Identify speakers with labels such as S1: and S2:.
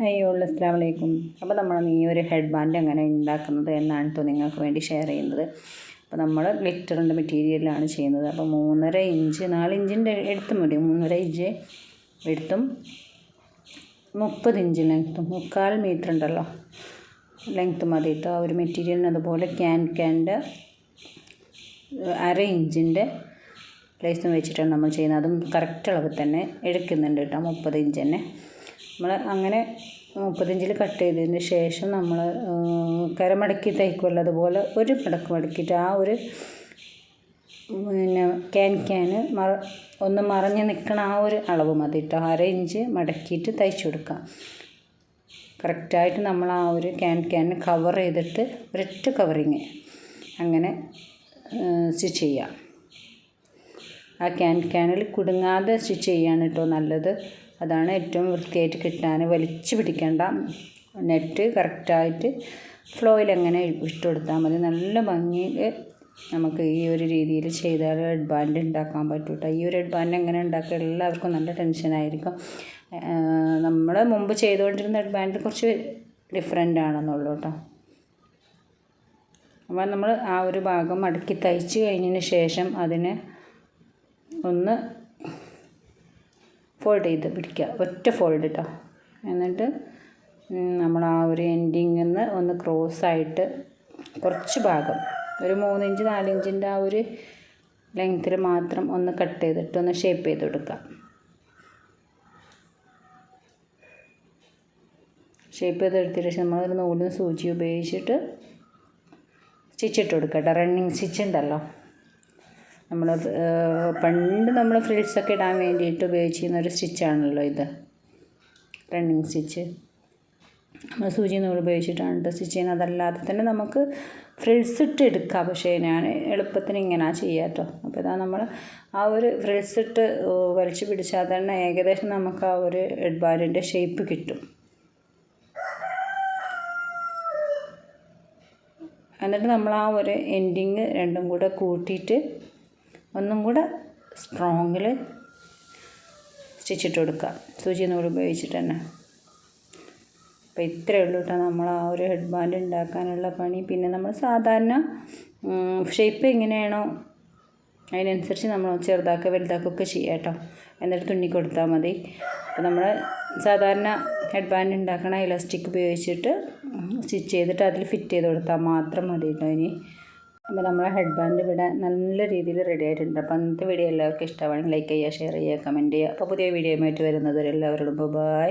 S1: Hi all അസ്സാം വലൈക്കും അപ്പോൾ നമ്മൾ ഈ ഒരു ഹെഡ് ബാൻഡ് എങ്ങനെ ഉണ്ടാക്കുന്നത് എന്നാണ് കേട്ടോ നിങ്ങൾക്ക് വേണ്ടി ഷെയർ ചെയ്യുന്നത്. അപ്പോൾ നമ്മൾ ഗ്ലിറ്ററിന്റെ മെറ്റീരിയലാണ് ചെയ്യുന്നത്. അപ്പോൾ മൂന്നര ഇഞ്ച് നാല് ഇഞ്ചിന്റെ എടുത്ത് മതി. മൂന്നര ഇഞ്ച് എടുത്തും മുപ്പത് ഇഞ്ച് ലെങ്ത്തും മുക്കാൽ മീറ്റർ ഉണ്ടല്ലോ. ലെങ്ത്ത് മതി കേട്ടോ ആ ഒരു മെറ്റീരിയലിന് അതുപോലെ ക്യാൻ ക്യാന്റെ അര ഇഞ്ചിന്റെ പ്ലേസും വെച്ചിട്ടാണ് നമ്മൾ ചെയ്യുന്നത്. അതും കറക്റ്റ് അളവ് തന്നെ എടുക്കുന്നുണ്ട് കേട്ടോ മുപ്പത് ഇഞ്ച് തന്നെ. നമ്മൾ അങ്ങനെ മുപ്പത്തിഞ്ചിൽ കട്ട് ചെയ്തതിന് ശേഷം നമ്മൾ കരമടക്കി തയ്ക്കുമല്ലോ അതുപോലെ ഒരു മടക്ക് മടക്കിയിട്ട് ആ ഒരു പിന്നെ ക്യാൻ ക്യാന് മറ ഒന്ന് മറഞ്ഞ് നിൽക്കണ ആ ഒരു അളവ് മതി കേട്ടോ. അര ഇഞ്ച് മടക്കിയിട്ട് തയ്ച്ചു കൊടുക്കാം കറക്റ്റായിട്ട് നമ്മൾ ആ ഒരു ക്യാൻ ക്യാൻ കവർ ചെയ്തിട്ട് ഒരൊറ്റ കവറിങ് അങ്ങനെ സ്റ്റിച്ച് ചെയ്യാം ആ ക്യാൻ ക്യാനിൽ കുടുങ്ങാതെ സ്റ്റിച്ച് ചെയ്യാണ് കേട്ടോ നല്ലത്. അതാണ് ഏറ്റവും വൃത്തിയായിട്ട് കിട്ടാൻ വലിച്ചു പിടിക്കേണ്ട നെറ്റ് കറക്റ്റായിട്ട് ഫ്ലോയിൽ എങ്ങനെ ഇട്ട് കൊടുത്താൽ മതി. നല്ല ഭംഗിയിൽ നമുക്ക് ഈ ഒരു രീതിയിൽ ചെയ്താൽ ഹെഡ് ബാൻഡ് ഉണ്ടാക്കാൻ പറ്റും കേട്ടോ ഈ ഒരു ഹെഡ് ബാൻഡ് എങ്ങനെ ഉണ്ടാക്കുക എല്ലാവർക്കും നല്ല ടെൻഷനായിരിക്കും നമ്മൾ മുമ്പ് ചെയ്തുകൊണ്ടിരുന്ന ഹെഡ് ബാൻഡ് കുറച്ച് ഡിഫറെന്റ് ആണെന്നുള്ളൂ കേട്ടോ. അപ്പോൾ നമ്മൾ ആ ഒരു ഭാഗം മടക്കി തയ്ച്ച് കഴിഞ്ഞതിന് ശേഷം അതിനെ ഒന്ന് ഫോൾഡ് ചെയ്ത് പിടിക്കുക. ഒറ്റ ഫോൾഡ് കേട്ടോ എന്നിട്ട് നമ്മൾ ആ ഒരു എൻഡിങ്ങിൽ നിന്ന് ഒന്ന് ക്രോസ് ആയിട്ട് കുറച്ച് ഭാഗം ഒരു മൂന്നിഞ്ച് നാലിഞ്ചിന്റെ ആ ഒരു ലെങ്ത്തിൽ മാത്രം ഒന്ന് കട്ട് ചെയ്തിട്ട് ഒന്ന് ഷേപ്പ് ചെയ്ത് കൊടുക്കാം ഷേപ്പ് ചെയ്തെടുത്തിട്ട് ശേഷം നമ്മളൊരു നൂലും സൂചി ഉപയോഗിച്ചിട്ട് സ്റ്റിച്ചിട്ട് കൊടുക്കട്ടെ റണ്ണിങ് സ്റ്റിച്ച് ഉണ്ടല്ലോ. നമ്മൾ പണ്ട് നമ്മൾ ഫ്രിൽസൊക്കെ ഇടാൻ വേണ്ടിയിട്ട് ഉപയോഗിച്ചിരുന്ന ഒരു സ്റ്റിച്ചാണല്ലോ ഇത്. Running stitch. നമ്മൾ സൂചി നൂൽ ഉപയോഗിച്ചിട്ടാണ് കേട്ടോ സ്റ്റിച്ച് ചെയ്യുന്നത്. അതല്ലാതെ തന്നെ നമുക്ക് ഫ്രിൽസ് ഇട്ട് എടുക്കാം. പക്ഷേ ഞാൻ എളുപ്പത്തിന് ഇങ്ങനെ ചെയ്യാം കേട്ടോ അപ്പോൾ ഇതാ നമ്മൾ ആ ഒരു ഫ്രിൽസ് ഇട്ട് വലിച്ചു പിടിച്ചാൽ തന്നെ ഏകദേശം നമുക്ക് ആ ഒരു ഹെഡ് ഷേപ്പ് കിട്ടും. എന്നിട്ട് നമ്മൾ ആ ഒരു എൻഡിങ് രണ്ടും കൂടെ കൂട്ടിയിട്ട് ഒന്നും കൂടെ സ്ട്രോങ്ങിൽ സ്റ്റിച്ചിട്ട് കൊടുക്കുക. സൂചി നൂൽ ഉപയോഗിച്ചിട്ട് തന്നെ. അപ്പോൾ ഇത്രയേ ഉള്ളൂ കേട്ടോ നമ്മൾ ആ ഒരു ഹെഡ് ബാൻഡ് ഉണ്ടാക്കാനുള്ള പണി. പിന്നെ നമ്മൾ സാധാരണ ഷേപ്പ് എങ്ങനെയാണോ അതിനനുസരിച്ച് നമ്മൾ ചെറുതാക്കുക വലുതാക്കുകയൊക്കെ ചെയ്യാം കേട്ടോ. എന്നിട്ട് തുന്നി കൊടുത്താൽ മതി. അപ്പോൾ നമ്മൾ സാധാരണ ഹെഡ് ബാൻഡ് ഉണ്ടാക്കണ ഇലാസ്റ്റിക് ഉപയോഗിച്ചിട്ട് സ്റ്റിച്ച് ചെയ്തിട്ട് അതിൽ ഫിറ്റ് ചെയ്ത് കൊടുത്താൽ മാത്രം മതി കേട്ടോ ഇനി. അപ്പോൾ നമ്മളെ ഹെഡ് ബാൻഡ് ഇവിടെ നല്ല രീതിയിൽ റെഡി ആയിട്ടുണ്ട്. അപ്പോൾ അന്നത്തെ വീഡിയോ എല്ലാവർക്കും ഇഷ്ടമാണെങ്കിൽ ലൈക്ക് ചെയ്യുക ഷെയർ ചെയ്യുക കമന്റ് ചെയ്യുക. അപ്പോൾ പുതിയ വീഡിയോയുമായിട്ട് വരുന്നത് എല്ലാവരോടും ബൈ